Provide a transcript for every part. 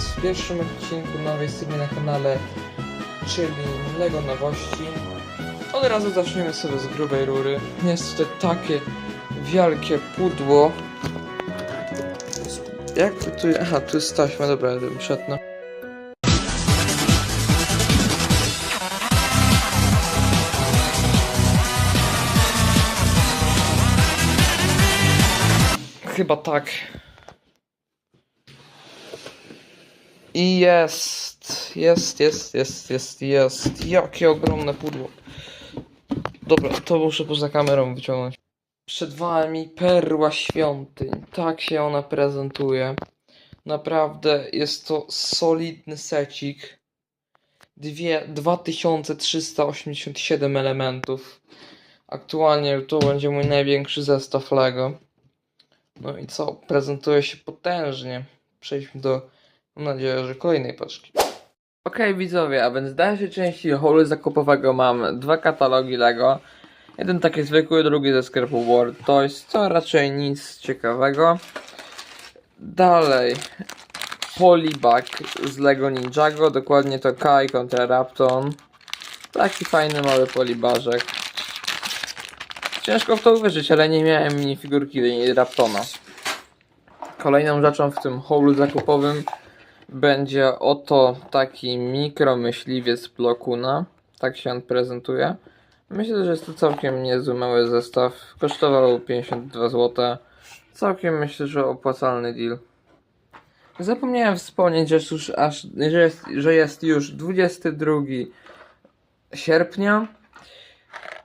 Was w pierwszym odcinku nowej serii na kanale, czyli Lego Nowości. Od razu zaczniemy sobie z grubej rury. Jest to takie wielkie pudło. Jak to tu... Aha, tu jest taśma, dobra, ja przetnę. Chyba tak. I jest, jest, jest, jest, jest, jest. Jakie ogromne pudło. Dobra, to muszę poza kamerą wyciągnąć. Przed wami perła świątyń. Tak się ona prezentuje. Naprawdę jest to solidny secik. Dwie, 2387 elementów. Aktualnie to będzie mój największy zestaw Lego. No i co? Prezentuje się potężnie. Przejdźmy do, mam nadzieję, że kolejnej paczki. Okej widzowie, a więc w dalszej części holu zakupowego mam dwa katalogi Lego. Jeden taki zwykły, drugi ze sklepu World Toys, co raczej nic ciekawego. Dalej Polybag z Lego Ninjago, dokładnie to Kai kontra Rapton. Taki fajny mały polibażek. Ciężko w to uwierzyć, ale nie miałem minifigurki Raptona. Kolejną rzeczą w tym holu zakupowym będzie oto taki mikromyśliwiec Blokuna. Tak się on prezentuje. Myślę, że jest to całkiem niezły mały zestaw. Kosztował 52 zł. Całkiem myślę, że opłacalny deal. Zapomniałem wspomnieć, że już aż, że jest, że jest już 22 sierpnia.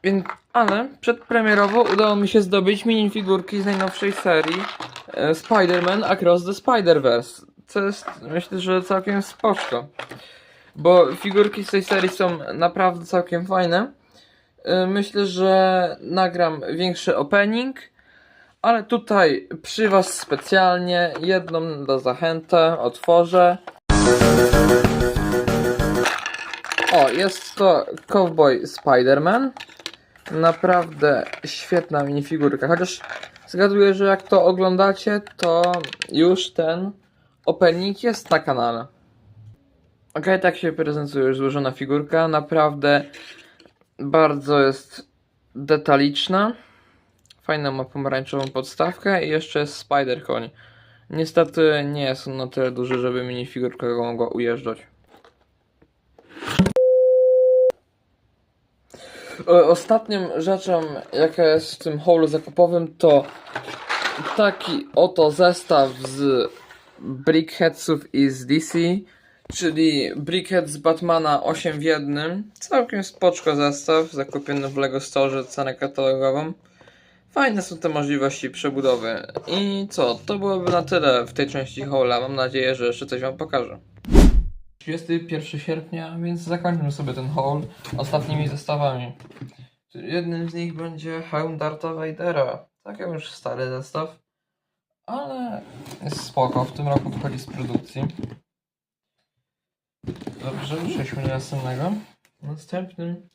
Więc, ale przedpremierowo udało mi się zdobyć minifigurki z najnowszej serii e, Spider-Man Across the Spider-Verse. Co jest, myślę, że całkiem spoczko. Bo figurki z tej serii są naprawdę całkiem fajne. E, Myślę, że nagram większy opening, ale tutaj przy Was specjalnie jedną na zachętę otworzę. O, jest to Cowboy Spider-Man. Naprawdę świetna minifigurka. Chociaż zgaduję, że jak to oglądacie, to już ten opening jest na kanale. Ok, tak się prezentuje już złożona figurka. Naprawdę bardzo jest detaliczna. Fajną ma pomarańczową podstawkę i jeszcze jest Spider Koń. Niestety nie jest on na tyle duży, żeby minifigurka go mogła ujeżdżać. Ostatnią rzeczą, jaka jest w tym holu zakupowym, to taki oto zestaw z Brickheadsów i z DC, czyli Brickhead z Batmana 8 w 1. Całkiem spoczko zestaw, zakupiony w Lego Store, cenę katalogową. Fajne są te możliwości przebudowy. I co, to byłoby na tyle w tej części hola. Mam nadzieję, że jeszcze coś Wam pokażę. 31 sierpnia, więc zakończmy sobie ten haul ostatnimi zestawami. Jednym z nich będzie hełm Darta Vadera. Całkiem już stary zestaw, ale jest spoko. W tym roku wychodzi z produkcji. Dobrze, przejdźmy do następnego. Następnym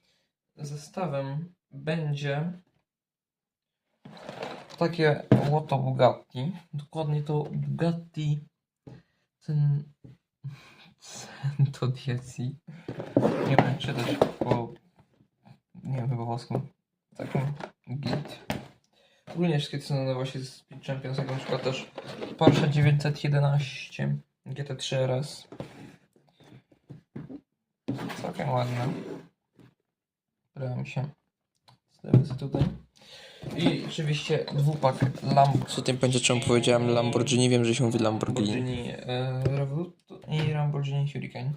zestawem będzie takie łoto Bugatti. Dokładnie to Bugatti ten to Dieci. Nie wiem czytać po nie wiem chyba włosku. Taką git. Ogólnie wszystkie są nowości z Champions, jak na przykład też Porsche 911 GT3 RS. Całkiem ładne. Podoba mi się. Stawiam tutaj. I oczywiście dwupak Lambo. Co tym będzie czemu powiedziałem Lamborghini? Wiem, że się mówi Lamborghini. Lamborghini e, Revolut i Lamborghini Hurricane.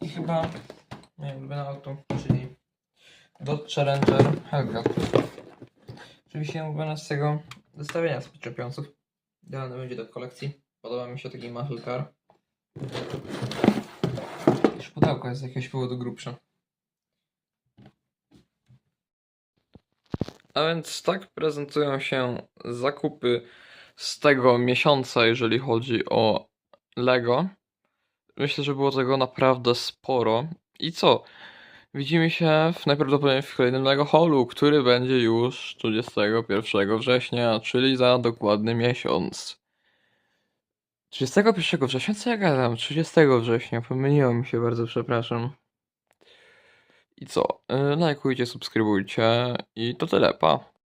I chyba moje ulubione auto, czyli Dodge Challenger Hellcat. Oczywiście ulubione z tego zestawienia z Championów. Idealne będzie do kolekcji. Podoba mi się taki muscle car. Już pudełko jest z jakiegoś powodu grubsze. A więc tak prezentują się zakupy z tego miesiąca, jeżeli chodzi o Lego. Myślę, że było tego naprawdę sporo. I co? Widzimy się w najprawdopodobniej w kolejnym Lego Hallu, który będzie już 31 września, czyli za dokładny miesiąc. 31 września? Co ja gadam? 30 września. Pomyliło mi się, bardzo przepraszam. I co? Yy, Lajkujcie, subskrybujcie i to tyle, pa.